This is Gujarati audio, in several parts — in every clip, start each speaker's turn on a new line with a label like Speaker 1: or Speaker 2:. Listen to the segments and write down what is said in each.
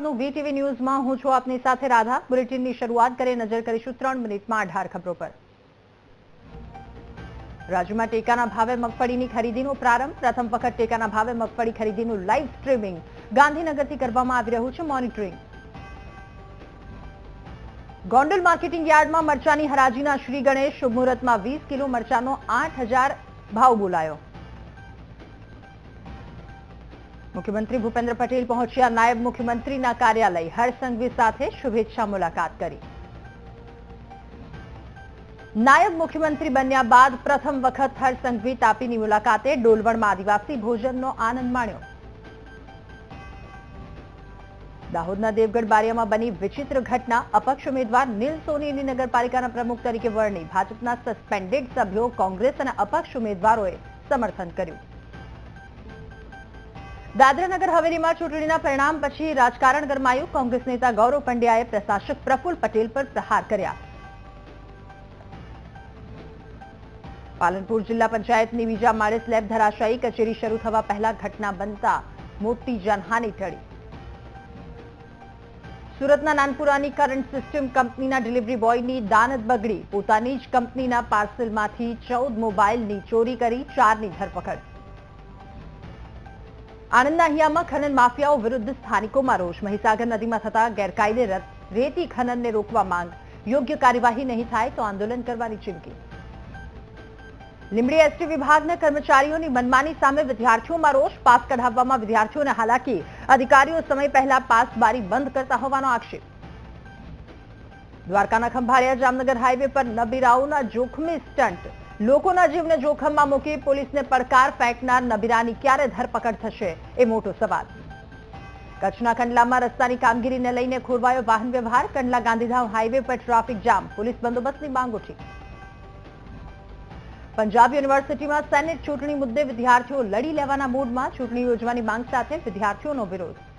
Speaker 1: આપનું વીટીવી ન્યૂઝમાં હું છું આપની સાથે રાધા. બુલેટિનની શરૂઆત કરી નજર કરીશું ત્રણ મિનિટમાં અઢાર ખબરો પર. રાજ્યમાં ટેકાના ભાવે મગફળીની ખરીદીનો પ્રારંભ. પ્રથમ વખત ટેકાના ભાવે મગફળી ખરીદીનું લાઇવ સ્ટ્રીમિંગ ગાંધીનગરથી કરવામાં આવી રહ્યું છે મોનિટરિંગ ગોંડલ માર્કેટિંગ યાર્ડમાં મરચાની હરાજીના શ્રી ગણેશ. શુભ મુહૂર્તમાં વીસ કિલો મરચાનો આઠ ભાવ બોલાયો. મુખ્યમંત્રી ભૂપેન્દ્ર પટેલ પહોંચ્યા નાયબ મુખ્યમંત્રીના કાર્યાલય હરસંઘવી સાથે શુભેચ્છા મુલાકાત કરી. નાયબ મુખ્યમંત્રી બન્યા બાદ પ્રથમ વખત હરસંઘવી તાપીની મુલાકાતે ડોલવણમાં આદિવાસી ભોજનનો આનંદ માણ્યો. દાહોદના દેવગઢ બારિયામાં બની વિચિત્ર ઘટના, અપક્ષ ઉમેદવાર નીલ સોનીની નગરપાલિકાના પ્રમુખ તરીકે વરણી, ભાજપના સસ્પેન્ડેડ સભ્યો કોંગ્રેસ અને અપક્ષ ઉમેદવારોએ સમર્થન કર્યું. દાદરાનગર હવેલીમાં ચૂંટણીના પરિણામ પછી રાજકારણ ગરમાયું. કોંગ્રેસ નેતા ગૌરવ પંડ્યાએ પ્રશાસક પ્રફુલ પટેલ પર પ્રહાર કર્યા. પાલનપુર જિલ્લા પંચાયતની બીજા માળે સ્લેબ ધરાશાયી. કચેરી શરૂ થવા પહેલા ઘટના બનતા મોટી જાનહાની ટળી. સુરતના નાનપુરાની કરંટ સિસ્ટમ કંપનીના ડિલિવરી બોયની દાનત બગડી. પોતાની જ કંપનીના પાર્સલમાંથી ચૌદ મોબાઈલની ચોરી કરી ચારની ધરપકડ. આણંદના અહિયામાં ખનન માફિયાઓ વિરુદ્ધ સ્થાનિકોમાં રોષ. મહીસાગર નદીમાં થતા ગેરકાયદે રેતી ખનનને રોકવા માંગ. યોગ્ય કાર્યવાહી નહીં થાય તો આંદોલન કરવાની ચીમકી. લીંબડી એસટી વિભાગના કર્મચારીઓની મનમાની સામે વિદ્યાર્થીઓમાં રોષ. પાસ કઢાવવામાં વિદ્યાર્થીઓને હાલાકી. અધિકારીઓ સમય પહેલા પાસ બારી બંધ કરતા હોવાનો આક્ષેપ. દ્વારકાના ખંભાળિયા જામનગર હાઈવે પર નબીરાઓના જોખમી સ્ટન્ટ. લોકોના જીવને જોખમમાં મૂકી પોલીસને પડકાર ફેંકનાર નબીરાની ક્યારે ધરપકડ થશે એ મોટો સવાલ. કચ્છના કંડલામાં રસ્તાની કામગીરીને લઈને ખોરવાયો વાહન વ્યવહાર. કંડલા ગાંધીધામ હાઈવે પર ટ્રાફિક જામ. પોલીસ બંદોબસ્તની માંગ ઉઠી પંજાબ યુનિવર્સિટીમાં સેનેટ ચૂંટણી મુદ્દે વિદ્યાર્થીઓ લડી લેવાના મૂડમાં. ચૂંટણી યોજવાની માંગ સાથે વિદ્યાર્થીઓનો વિરોધ.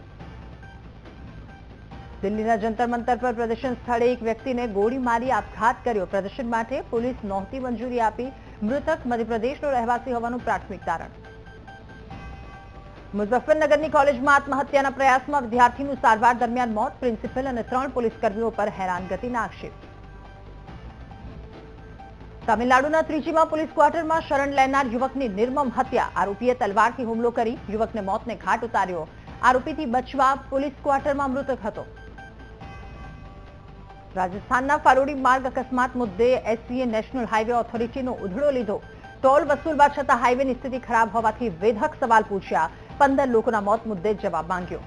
Speaker 1: દિલ્હીના જંતર મંતર પર પ્રદર્શન સ્થળે એક વ્યક્તિને ગોળી મારી આપઘાત કર્યો. પ્રદર્શન માટે પોલીસ નહોતી મંજૂરી આપી. મૃતક મધ્યપ્રદેશનો રહેવાસી હોવાનું પ્રાથમિક તારણ. મુઝફ્ફરનગરની કોલેજમાં આત્મહત્યાના પ્રયાસમાં વિદ્યાર્થીનું સારવાર દરમિયાન મોત. પ્રિન્સિપલ અને ત્રણ પોલીસકર્મીઓ પર હેરાનગતિના આક્ષેપ. તમિલનાડુના ત્રિચીમાં પોલીસ ક્વાર્ટરમાં શરણ લેનાર યુવકની નિર્મમ હત્યા. આરોપીએ તલવારથી હુમલો કરી યુવકને મોતને ઘાટ ઉતાર્યો. આરોપીથી બચવા પોલીસ ક્વાર્ટરમાં મૃતક હતો. રાજસ્થાનના ફારોડી માર્ગ અકસ્માત મુદ્દે એસસીએ નેશનલ હાઈવે ઓથોરિટીનો ઉધડો લીધો. ટોલ વસૂલવા છતાં હાઈવેની સ્થિતિ ખરાબ હોવાથી વેધક સવાલ પૂછ્યા. પંદર લોકોના મોત મુદ્દે જવાબ માંગ્યો.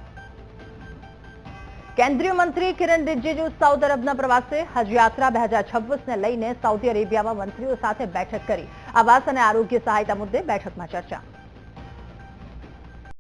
Speaker 1: કેન્દ્રીય મંત્રી કિરણ રિજિજુ સાઉદી અરબના પ્રવાસે હજ યાત્રા બે હજાર છવ્વીસને લઈને સાઉદી અરેબિયામાં મંત્રીઓ સાથે બેઠક કરી. આવાસ અને આરોગ્ય સહાયતા મુદ્દે બેઠકમાં ચર્ચા.